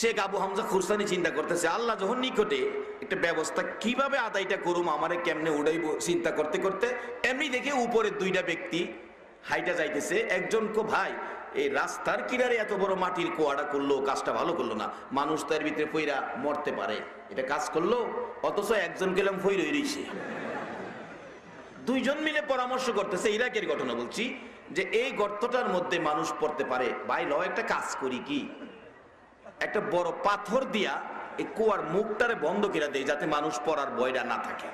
শেখ আবু হামজা খুরসানি চিন্তা করতেছে, আল্লাহ যখন নিকটে একটা ব্যবস্থা কীভাবে আদায়টা করুম, আমারে কেমনে উড়াইব? চিন্তা করতে করতে এমনি দেখে উপরে দুইটা ব্যক্তি হাইটা যাইতেছে, একজন কো ভাই, এই রাস্তার কিনারে এত বড় মাটির কোয়াটা করল, কাজটা ভালো করল না, মানুষ তার ভিতরে পইরা মরতে পারে, এটা কাজ করল, অথচ একজন গেলাম ফই রই রইছে দুইজন মিলে পরামর্শ করতেছে, ইরাকের ঘটনা বলছি, যে এই গর্তটার মধ্যে মানুষ পড়তে পারে। ভাই ল একটা কাজ করি কি? একটা বড় পাথর দিয়া এই কুয়ার মুখটারে বন্ধ করে দেয় যাতে মানুষ পড়ার বয়টা না থাকে।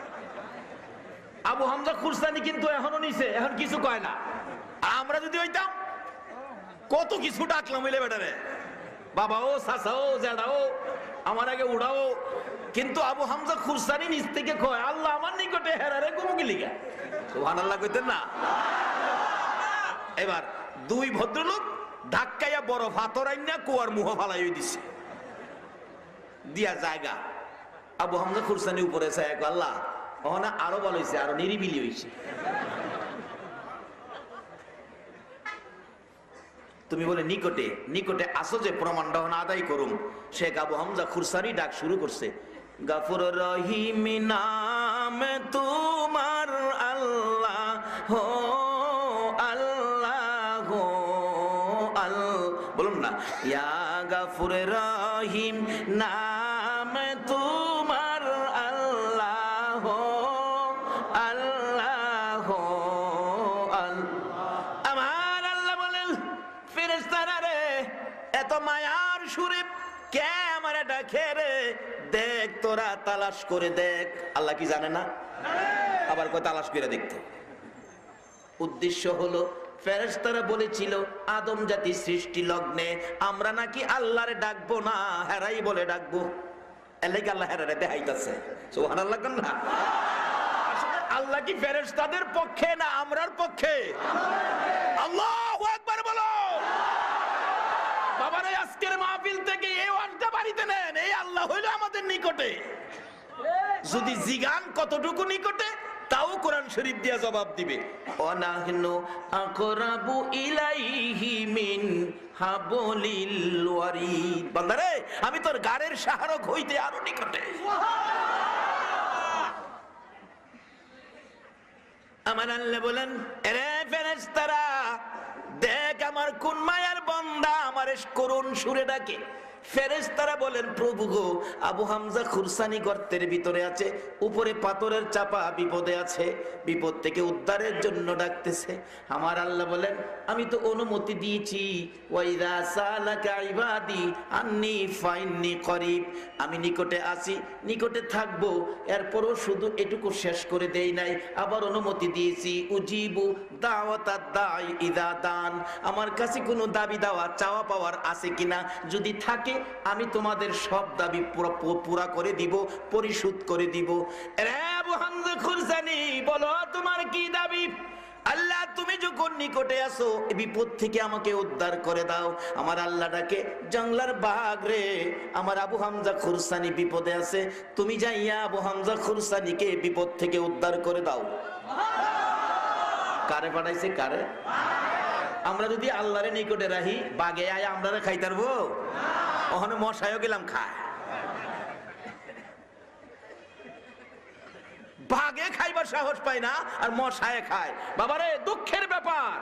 আবু হামজা খুরসানি কিন্তু এখনও নিছে, এখন কিছু কয় না। আমরা যদি হইতাম, কত কিছু ডাকলাম মিলে বেটারে বাবা ও সাসা ও জ্যাডা ও, আমার আগে উড়াও কিন্তু আবু হামজা খুরসানি নিচ থেকে কয়, আল্লাহ আমার নিকটে হেরারে কুমুকি লিগা। সুহান আল্লাহ কইতেন না। এবার দুই ভদ্রলোক ধাক্কাইয়া বড় ফাতর আইনা কুয়ার মুহ ফালাই দিছে। দিয়া জায়গা। আবু হামজা খুরসানি উপরে চায় আল্লাহ ওখানে আরও ভালো হয়েছে আরও নিরিবিলি হয়েছে তুমি বলে, নিকটে নিকটে আসো যে প্রমাণটা হন আদায় করুম। শেখ আবু হামজা খুরসানি ডাক শুরু করছে, গাফুর রহিম নাম তোমার গাফুর রহিম, নাম তোমার আল্লাহ আল্লাহ আমার আল্লাহ বলেন ফেরেস্তারা রে, এত মায়ার সুরে কে আমার ডাকে রে? দেখ, তোরা তালাশ করে দেখ। আল্লাহ কি জানে না? আবার কয় তালাশ করে দেখতে। উদ্দেশ্য হলো ফেরেশতারা বলেছিল, আদম জাতি সৃষ্টি লগ্নে, আমরা নাকি আল্লাহরে ডাকবো না, হেরাই বলে ডাকবো। এলাকি আল্লাহ হেরারে দেখাইতাছে। সুবহানাল্লাহ কোন না? আল্লাহ কি ফেরেশতাদের পক্ষে না আমরার পক্ষে? আল্লাহু আকবার বলো। বাবারে, আজকের মাহফিল থেকে এই ওয়ানটা বাড়িতে নেন, এই আল্লাহ হইল আমাদের নিকটে। যদি জিগান কতটুকু নিকটে তাও কোরআন শরীফ দিয়া জবাব দিবে। অনাহনু আকরাবু ইলাইহি মিন হাবলিল ওয়ারিদ। বান্দারে আমি তোর গাড়ের সাহারক হইতে আরও নিকটে। আমার আল্লাহ বলেন ফেরেশতারা দেখ আমার কোন মায়ার বন্দা আমার করুণ সুরে ডাকে। ফেরেশতারা বলেন, প্রভু গো, আবু হামজা খুরসানি গর্তের ভিতরে আছে, উপরে পাথরের চাপা বিপদে আছে, বিপদ থেকে উদ্ধারের জন্য ডাকতেছে। আমার আল্লাহ বলেন, আমি তো অনুমতি দিয়েছি। আমি নিকটে আসি, নিকটে থাকব। এরপরও শুধু এটুকু শেষ করে দেই নাই। আবার অনুমতি দিয়েছি। উজিবু দাওয়াতা দাই ইদা দান। আমার কাছে কোনো দাবি দাওয়া চাওয়া পাওয়ার আছে কিনা? যদি থাকে আমি তোমাদের সব দাবি পুরা করে দিব, পরিশোধ করে দিব। বলো তোমার কি দাবি? আল্লাহ, তুমি যখন নিকটে আসো বিপদ থেকে আমাকে উদ্ধার করে দাও। আমার আল্লাহটাকে জঙ্গলার বাঘ রে, আমার আবু হামজা খুরসানি বিপদে আছে। তুমি যাইয়া আবু হামজা খুরসানিকে বিপদ থেকে উদ্ধার করে দাও। কারে পাঠাইছে, কারে? আমরা যদি আল্লাহরে নিকটে রাহি বাঘে আয় আমরা খাইতে পারব ওখানে মশাইও গেলাম খায়। বাঘে খাইবার সাহস পায় না, আর মশায় খায়। বাবারে, দুঃখের ব্যাপার।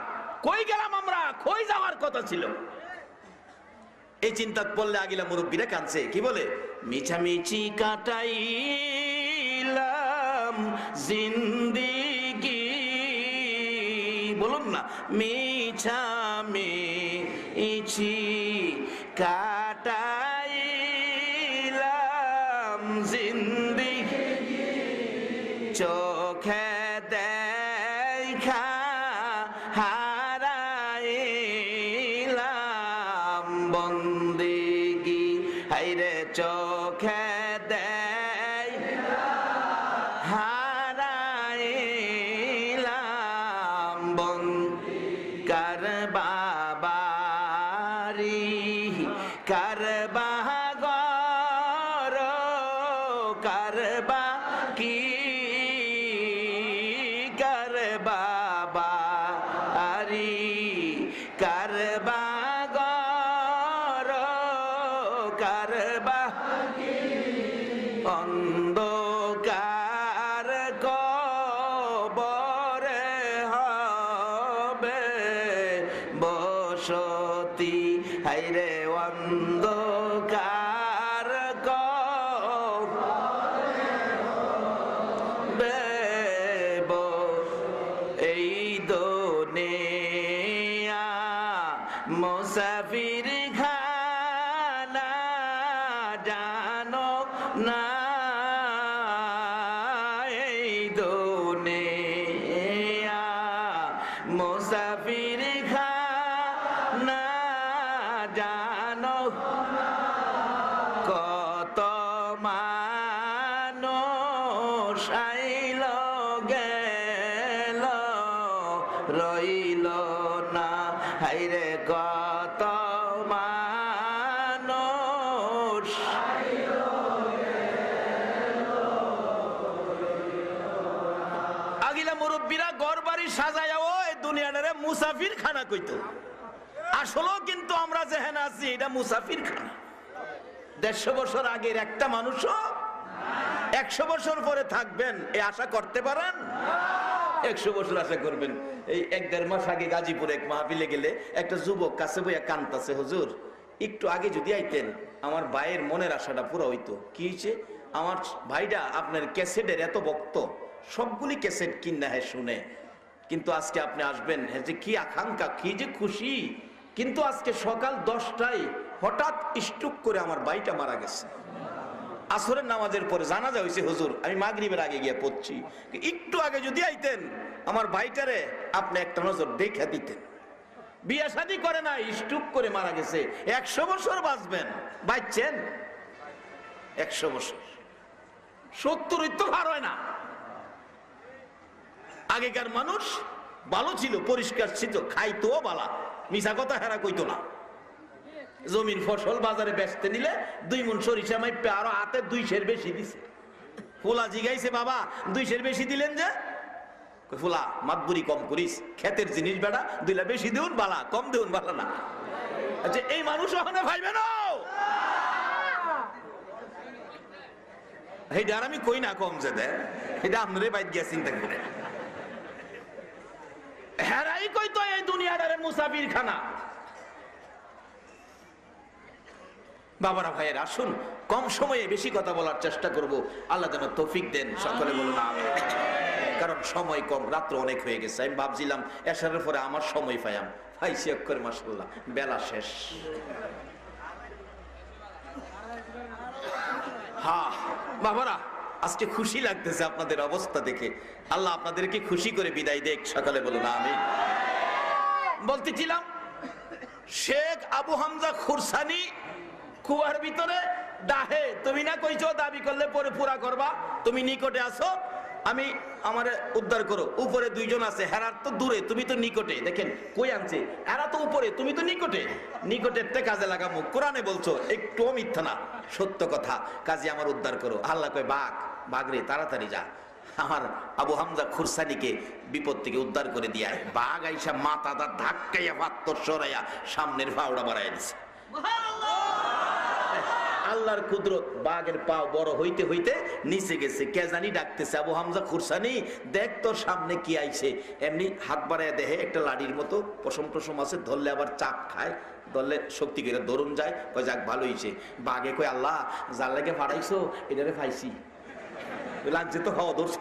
কই গেলাম আমরা? কই যাওয়ার কথা ছিল? এই চিন্তা পড়লে আগিলা মুরব্বীরা কাঁদছে। কি বলে? মিছামিছি কাটাইলাম জিন্দিগি। বলুন না, মিছামিছি কাটাইলাম কার মুসাফির খানা মুরব্বীরা ঘর বাড়ি সাজায় ও দুনিয়াটারে মুসাফির খানা কইতো। আসলেও কিন্তু আমরা যেখানে আছি, এটা মুসাফির খানা দেড়শো বছর আগের একটা মানুষও একশো বছর পরে থাকবেন, এ আশা করতে পারেন? একশো বছর আশা করবেন। এই এক দেড় মাস আগে গাজীপুরে এক মাহফিলে গেলে একটা যুবক কাছে বইয়া কান্তাছে, হুজুর, একটু আগে যদি আইতেন, আমার ভাইয়ের মনের আশাটা পুরো হইতো। কি হয়েছে আমার ভাইটা আপনার ক্যাসেটের এত ভক্ত। সবগুলি ক্যাসেট কিনা হ্যাঁ শুনে। কিন্তু আজকে আপনি আসবেন হ্যাঁ যে কি আকাঙ্ক্ষা, কি যে খুশি। কিন্তু আজকে সকাল দশটায় হঠাৎ স্টুক করে আমার ভাইটা মারা গেছে। আসরের নামাজের পরে জানাজা হয়েছে, হুজুর, আমি মাগরিবের আগে গিয়ে পড়ছি। একটু আগে যদি আইতেন, আমার ভাইটারে আপনি একটা নজর দেখে দিতেন। বিয়া শাদি করে না স্টুক করে মারা গেছে। একশো বছর বাঁচবেন, বাঁচছেন? একশো বছর। সত্তর তো ভার হয় না। আগেকার মানুষ ভালো ছিল, পরিষ্কার ছিল খাইতো বালা। মিশা কথা হেরা কইতো না। জমির ফসল বাজারে বেচতে নিলে দুই মন সরিষা মাইপে আরও হাতে দুই সের বেশি দিছে। ফুলা জিগাইছে, বাবা দুই সের বেশি দিলেন যে? ফুলা মাতবুরি কম করিস। ক্ষেতের জিনিস বেড়া দুইলা বেশি দিউন বালা, কম দিউন বালা না। আচ্ছা এই মানুষ ওখানে ভাইবে না। আর আমি কই না কম যে দে এটা আপনারে বাইক গিয়া চিন্তা করে। হেরাই কই তো এই দুনিয়াটারে মুসাফির খানা বাবারা ভাইয়ের আসুন কম সময়ে বেশি কথা বলার চেষ্টা করব। আল্লাহ যেন তৌফিক দেন সকলে বলুন আমিন। কারণ সময় কম রাত্র অনেক হয়ে গেছে। আমি ভাবছিলাম এসারের পরে আমার সময় পাইয়াম পাইছি অক্ষর মাসাল্লাহ বেলা শেষ। হা বাবারা আজকে খুশি লাগতেছে আপনাদের অবস্থা দেখে। আল্লাহ আপনাদেরকে খুশি করে বিদায় দেখ সকালে বলুন আমি বলতেছিলাম, শেখ আবু হামজা খুরসানি কুয়ার ভিতরে দাহে। তুমি না কইছো দাবি করলে পরে পুরা করবা, তুমি নিকটে আসো। আমি আমারে উদ্ধার করো। উপরে দুইজন আছে, হেরার তো দূরে, তুমি তো নিকটে। দেখেন, কই আনছে? এরা তো উপরে, তুমি তো নিকটে। নিকটের তে কাজে লাগামো। কোরআনে বলছো, একটুও মিথ্যা না, সত্য কথা। কাজে আমার উদ্ধার করো। আল্লাহ কয়, বাঘ, বাঘরে, তাড়াতাড়ি যা। আমার আবু হামজা খুরসানিকে বিপদ থেকে উদ্ধার করে দিয়ে বাঘ আইসা মাথা দা ধাক্কাইয়া পাত্তর সরাইয়া সামনের ফাউড়া বাড়াই দিছে। আল্লাহর কুদরত বাঘের পাও বড় হইতে হইতে নিচে গেছে। কে জানি ডাকতেছে, আবু হামজা খুরসানি, দেখ তোর সামনে কি আইছে। এমনি হাত বাড়ায় দেহে একটা লাড়ির মতো পশম টসম আছে, ধরলে আবার চাপ খায়, ধরলে শক্তি করে দরুন যায়, কয়, যাক, ভালো হইছে। বাঘে কয়, আল্লাহ, যার লাগে ফাড়াইছো, এটারে পাইছি লাগছে তো হওয়া দোষ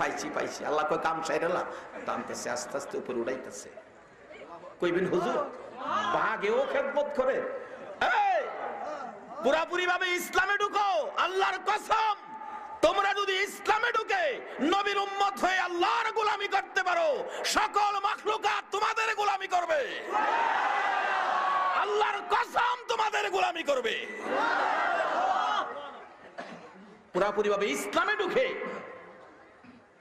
পাইছি পাইছি আল্লাহ কয়, কাম সাইরালা টানতেছে, আস্তে আস্তে উপরে উড়াইতেছে। কইবেন, হুজুর, বাঘেও খেদমত করে। এই পুরাপুরি ভাবে ইসলামে ঢুকো, আল্লাহর কসম। তোমরা যদি ইসলামে ঢুকে নবীর উম্মত হয়ে আল্লাহর গোলামি করতে পারো, সকল মাখলুকাত তোমাদের গোলামি করবে। আল্লাহর কসম তোমাদের গোলামি করবে। পুরাপুরি ভাবে ইসলামে ঢুকে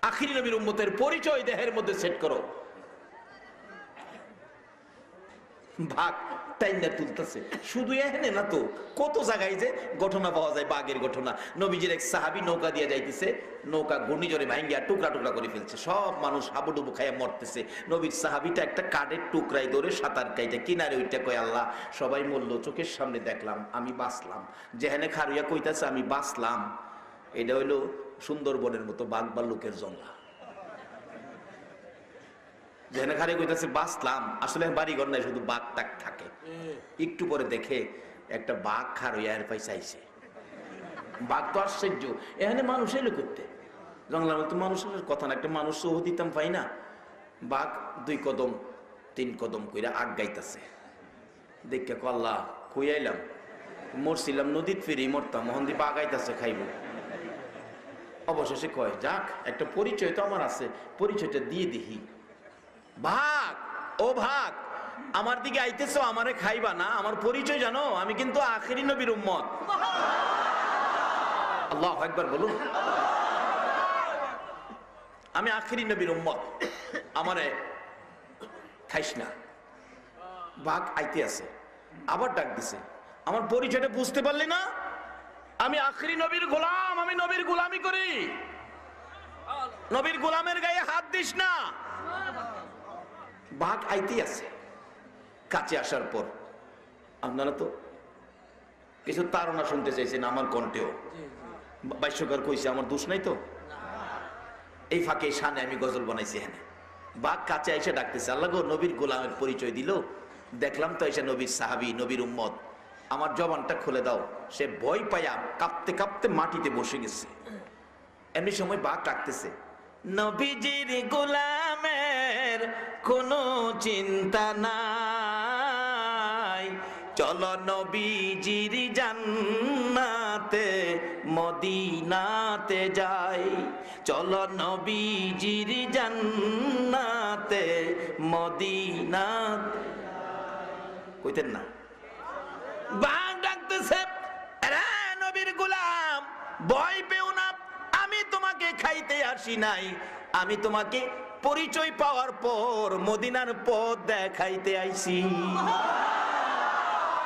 আখিরি নবীর উম্মতের পরিচয় দেহের মধ্যে সেট করো। ভাগ। টাইনা তুলতেছে। শুধু এখানে না তো, কত জায়গায় যে ঘটনা পাওয়া যায়, বাঘের ঘটনা। নবীজির এক সাহাবি নৌকা দিয়ে যাইতেছে, নৌকা ঘূর্ণিঝড়ে ভাঙ্গিয়া টুকরা টুকরা করে ফেলছে। সব মানুষ হাবুডুবু খাইয়া মরতেছে। নবীর সাহাবিটা একটা কাঠের টুকরাই ধরে সাঁতার কাইটা, কিনারে ওইটা কয়, আল্লাহ, সবাই মরলো, চোখের সামনে দেখলাম, আমি বাঁচলাম। যেখানে খারুয়া কইতাছে, আমি বাঁচলাম। এটা হইল সুন্দরবনের মতো বাঘ বা লোকের জঙ্গা যেখানে খারে কইতাছে, বাঁচলাম। আসলে বাড়ি ঘর নাই, শুধু বাঘ টাক একটু পরে দেখে একটা বাঘ খার এর পয়সা আইছে। বাঘ তো আশ্চর্য। এখানে মানুষ এলো করতে? জঙ্গলের মতো মানুষের কথা না, একটা মানুষ সহ দিতাম পাই না। বাঘ দুই কদম, তিন কদম কইরা আগ গাইতাছে। দেখে কল্লা কই মরছিলাম, নদীত ফিরি মরতাম মোহন দ্বীপ আগাইতাছে খাইব। অবশেষে কয়, যাক, একটা পরিচয় তো আমার আছে, পরিচয়টা দিয়ে দিহি। ভাগ ও ভাগ আমার দিকে আইতেছো আমারে খাইবা না। আমার পরিচয় জানো আমি কিন্তু আখেরি নবীর উম্মত। আল্লাহ একবার বলুন। আমি আখেরি নবীর উম্মত। আমারে খাইস না। বাঘ আইতে আছে আবার ডাক দিছে। আমার পরিচয়টা বুঝতে পারলি না? আমি আখরি নবীর গোলাম আমি নবীর গোলামি করি। নবীর গোলামের গায়ে হাত দিস না। বাঘ আইতে আছে। কাছে আসার পর আপনারা তো কিছু তাড়না শুনতে চাইছেন আমার কণ্ঠেও। বাইশ্বকার কইছে আমার দোষ নাই তো? এই ফাঁকে সানে আমি গজল বানাইছি হ্যাঁ বাঘ কাছে এসে ডাকতেছে আল্লাহ গো নবীর গোলামের পরিচয় দিল? দেখলাম তো এসে নবীর সাহাবি নবীর উম্মত। আমার জবানটা খুলে দাও। সে ভয় পায়া কাঁপতে কাঁপতে মাটিতে বসে গেছে। এমনি সময় বাঘ ডাকতেছে নবীজির গোলামের কোনো চিন্তা নাই। চলো নবীজির জান্নাতে, মদিনাতে যাই। চলো নবীজির জান্নাতে, মদিনাতে কইতেন না। বাঘ ডাকতেছে "এরে নবীর গোলাম, ভয় পেও না। আমি তোমাকে খাইতে আসি নাই। আমি তোমাকে পরিচয় পাওয়ার পর মদিনার পথ দেখাইতে আইছি।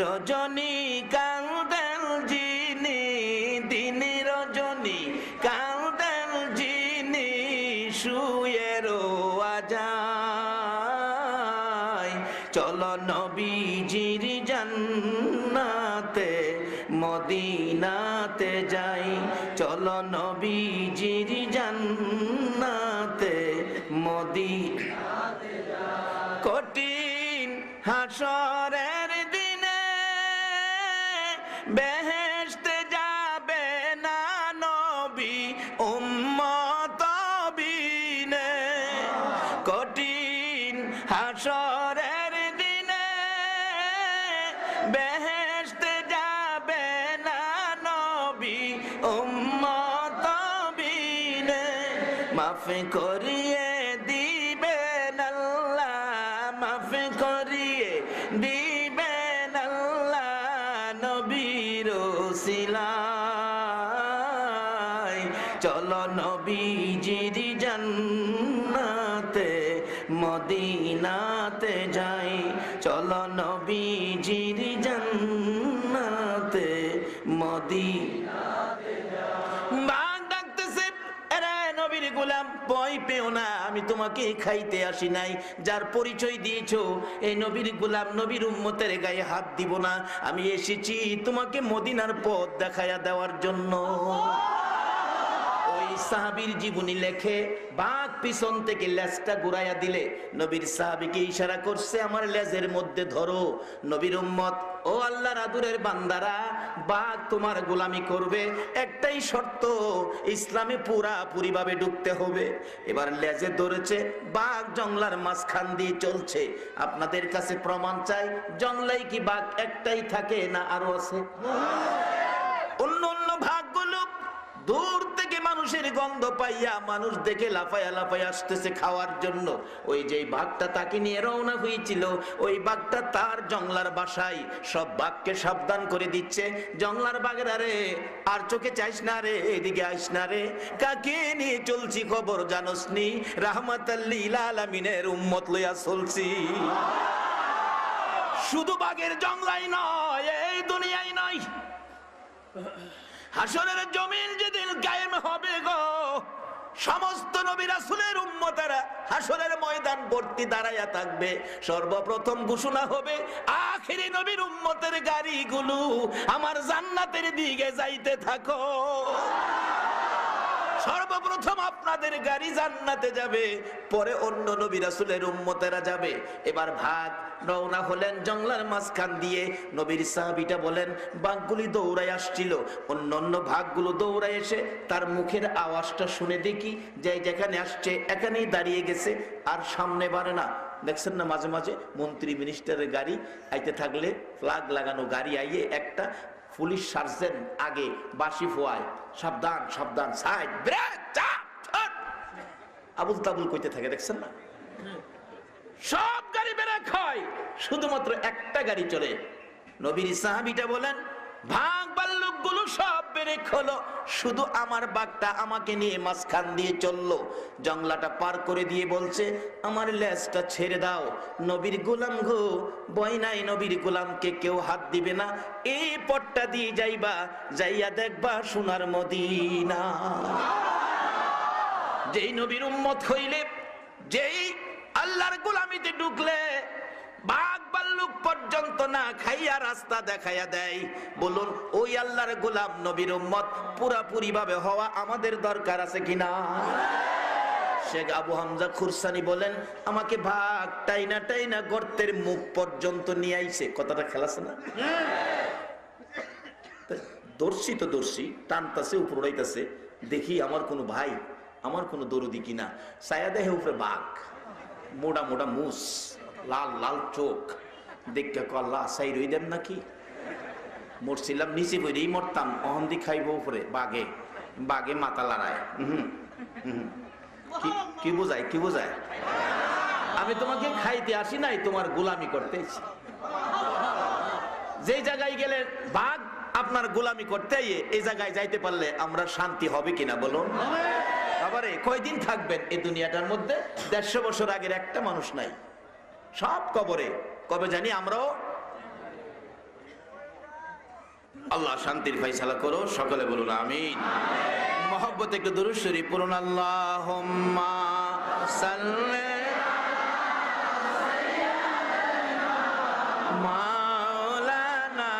রজনী নবী উম্মতবিনে কঠিন হাসরের দিনে। বেহেশতে যাবে না নবী উম্মত বিনে মাফ করিয়ে ডাকতেছে ভয় পেও না, আমি তোমাকে খাইতে আসি নাই। যার পরিচয় দিয়েছ এই নবীর গোলাম, নবীর উম্মতের গায়ে হাত দিব না। আমি এসেছি তোমাকে মদিনার পথ দেখাইয়া দেওয়ার জন্য। সাহাবীর জীবনী লেখে, বাঘ পিছন থেকে লেজটা ঘুরাইয়া দিলে, নবীর সাহাবীকে ইশারা করছে, আমার লেজের মধ্যে ধরো, নবীর উম্মত, ও আল্লাহর আদুরের বান্দারা, বাঘ তোমার গোলামি করবে, একটাই শর্ত, ইসলামে পুরা পুরিভাবে ঢুকতে হবে। এবার লেজে ধরেছে, বাঘ জংলার মাঝখান দিয়ে চলছে। আপনাদের কাছে প্রমাণ চাই জংলাই কি বাঘ একটাই থাকে না আরও আছে? অন্য অন্য ভাগগুলো দূর গন্ধ পাইয়া মানুষ দেখে লাফায়া লাফায় আসতেছে খাওয়ার জন্য। ওই যে বাঘটা তাকে নিয়ে রওনা হয়েছিল ওই বাঘটা তার জংলার বাসায় সব বাঘকে সাবধান করে দিচ্ছে। জংলার বাঘের, আরে, আর চোখে চাইস না রে, এদিকে আইস না রে। কাকে নিয়ে চলছি খবর জানোস নি? রাহমাত আলামিনের উম্মত লইয়া চলছি। শুধু বাঘের জংলাই নয়, এই দুনিয়ায় নয়। হাসরের জমিন যেদিন গায়েম হবে গো, সমস্ত নবী রাসুলের উম্মতারা হাসরের ময়দান ভর্তি দাঁড়াইয়া থাকবে। সর্বপ্রথম ঘোষণা হবে, আখেরি নবীর উম্মতের গাড়িগুলো আমার জান্নাতের দিকে যাইতে থাকো। সর্বপ্রথম আপনাদের গাড়ি জান্নাতে যাবে, পরে অন্য নবী রাসুলের উম্মতেরা যাবে। এবার ভাগ, রওনা হলেন জংলার মাঝখান দিয়ে। নবীর সাহাবিটা বলেন, বাঘগুলি দৌড়ায় আসছিল। অন্য অন্য ভাগগুলো দৌড়ায় এসে তার মুখের আওয়াজটা শুনে দেখি, যে যেখানে আসছে এখানেই দাঁড়িয়ে গেছে, আর সামনে বাড়ে না। দেখছেন না মাঝে মাঝে মন্ত্রী মিনিস্টারের গাড়ি, আইতে থাকলে ফ্লাগ লাগানো গাড়ি আইয়ে একটা পুলিশ সার্জেন আগে বাসি ফোয়ায়, সাবধান সাবধান, সাইড আবুল তাবুল কইতে থাকে, দেখছেন না? সব গাড়ি ব্রেক হয়, শুধুমাত্র একটা গাড়ি চলে। নবীর সাহাবিটা বলেন, ভাগ বাল্লুকগুলো সব ব্রেক হলো, শুধু আমার বাঘটা আমাকে নিয়ে মাঝখান দিয়ে চলল। জংলাটা পার করে দিয়ে বলছে, আমার লেজটা ছেড়ে দাও। নবীর গোলাম গো বই নাই নবীর গোলামকে কেউ হাত দিবে না। এই পটটা দিয়ে যাইবা, যাইয়া দেখবা সোনার মদিনা। যেই নবীর উম্মত হইলে, যেই আল্লাহর গোলামিতে ঢুকলে বাঘ পর্যন্ত না খাইয়া রাস্তা দেখাইয়া দেয়। ওই গোলাম হওয়া আমাদের দরকার আছে কিনা শেখ আবু হামজা খুরসানি বলেন, আমাকে ভাগ টাইনা টাইনা গর্তের মুখ পর্যন্ত নিয়ে আইছে। কথাটা খেলাছে না? দর্শি তো দর্শি, টানতাছে উড়াইতাছে। দেখি আমার কোনো ভাই, আমার কোনো দরদি কিনা। সায়া দেহে উপরে বাঘ, মোটা মোটা মুস। লাল লাল চোখ। দেখে কল্লা সাই রই দেন নাকি? মরছিলাম নিচে বইরেই মরতাম। অহন্দি খাইব উপরে বাঘে। বাঘে মাথা লড়ায়। হুম হুম কি- বোঝায় কি বোঝায়? আমি তোমাকে খাইতে আসি নাই তোমার গোলামি করতে যে জায়গায় গেলে বাঘ আপনার গোলামি করতে এই জায়গায় যাইতে পারলে আমরা শান্তি হবে কিনা বলুন? বাবারে কয়দিন থাকবেন এই দুনিয়াটার মধ্যে? দেড়শো বছর আগের একটা মানুষ নাই। সব কবরে। কবে জানি আমরাও আল্লাহ শান্তির ফাইসালা করো, সকলে বলুন আমিন। মহব্বত একটু দুরুদ শরীফ পড়ুন আল্লাহ মাওলানা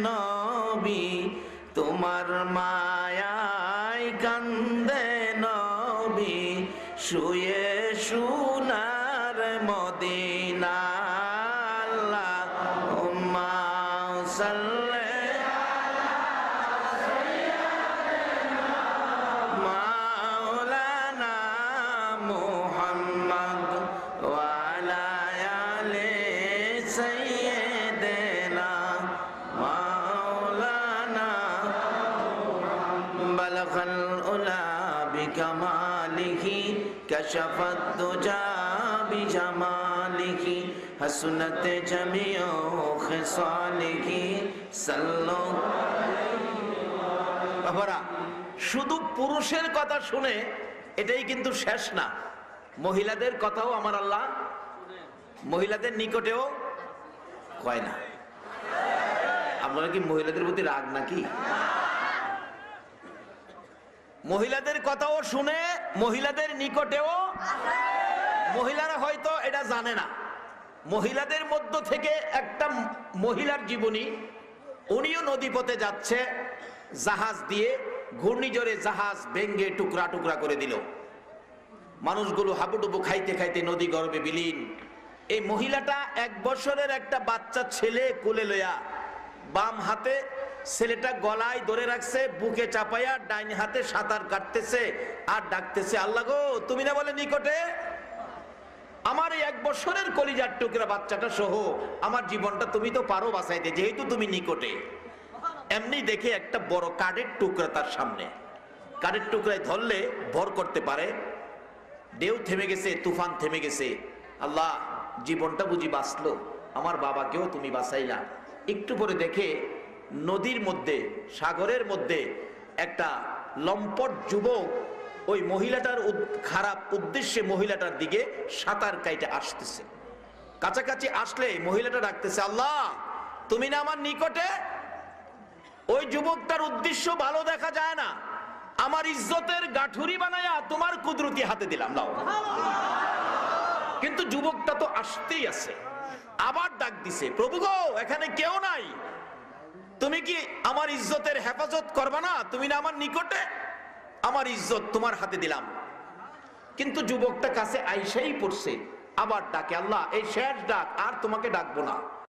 নবী তোমার মায়াই কান্দে নবী শুয়ে بجماله حسنت جميع خصاله صلوا বাবারা শুধু পুরুষের কথা শুনে এটাই কিন্তু শেষ না মহিলাদের কথাও আমার আল্লাহ মহিলাদের নিকটেও কয় না আপনারা কি মহিলাদের প্রতি রাগ নাকি মহিলাদের কথাও শুনে মহিলাদের নিকটেও মহিলারা হয়তো এটা জানে না মহিলাদের মধ্য থেকে একটা মহিলার জীবনী, উনিও নদীপথে যাচ্ছে, জাহাজ দিয়ে ঘূর্ণিঝড়ে জাহাজ ভেঙ্গে টুকরা টুকরা করে দিল। মানুষগুলো হাবুডুবু খাইতে খাইতে নদী গর্ভে বিলীন। এই মহিলাটা এক বছরের একটা বাচ্চা ছেলে কোলে লইয়া বাম হাতে ছেলেটা গলায় ধরে রাখছে, বুকে চাপাইয়া ডাইন হাতে সাঁতার কাটতেছে আর ডাকতেছে, আল্লাহ গো, তুমি না বলে নিকটে আমার এই এক বছরের কলিজার টুকরা বাচ্চাটা সহ আমার জীবনটা তুমি তো পারো বাঁচাইতে, যেহেতু তুমি নিকটে। এমনি দেখে একটা বড় কাঠের টুকরা তার সামনে। কাঠের টুকরায় ধরলে ভর করতে পারে। ঢেউ থেমে গেছে, তুফান থেমে গেছে। আল্লাহ, জীবনটা বুঝি বাঁচলো। আমার বাবাকেও তুমি বাঁচাইলা। একটু পরে দেখে নদীর মধ্যে, সাগরের মধ্যে একটা লম্পট যুবক ওই মহিলাটার খারাপ উদ্দেশ্যে মহিলাটার দিকে সাঁতার কাইটে আসতেছে। কাছাকাছি আসলে মহিলাটা ডাকতেছে, আল্লাহ, তুমি না আমার নিকটে? ওই যুবকটার উদ্দেশ্য ভালো দেখা যায় না। আমার ইজ্জতের গাঠুরি বানায়া তোমার কুদরতি হাতে দিলাম নাও কিন্তু যুবকটা তো আসতেই আছে। আবার ডাক দিছে, প্রভু গো, এখানে কেউ নাই। তুমি কি আমার ইজ্জতের হেফাজত করবা না? তুমি না আমার নিকটে? আমার ইজ্জত তোমার হাতে দিলাম। কিন্তু যুবকটা কাছে আইসাই পড়ছে। আবার ডাকে, আল্লাহ, এই শেষ ডাক, আর তোমাকে ডাকবো না।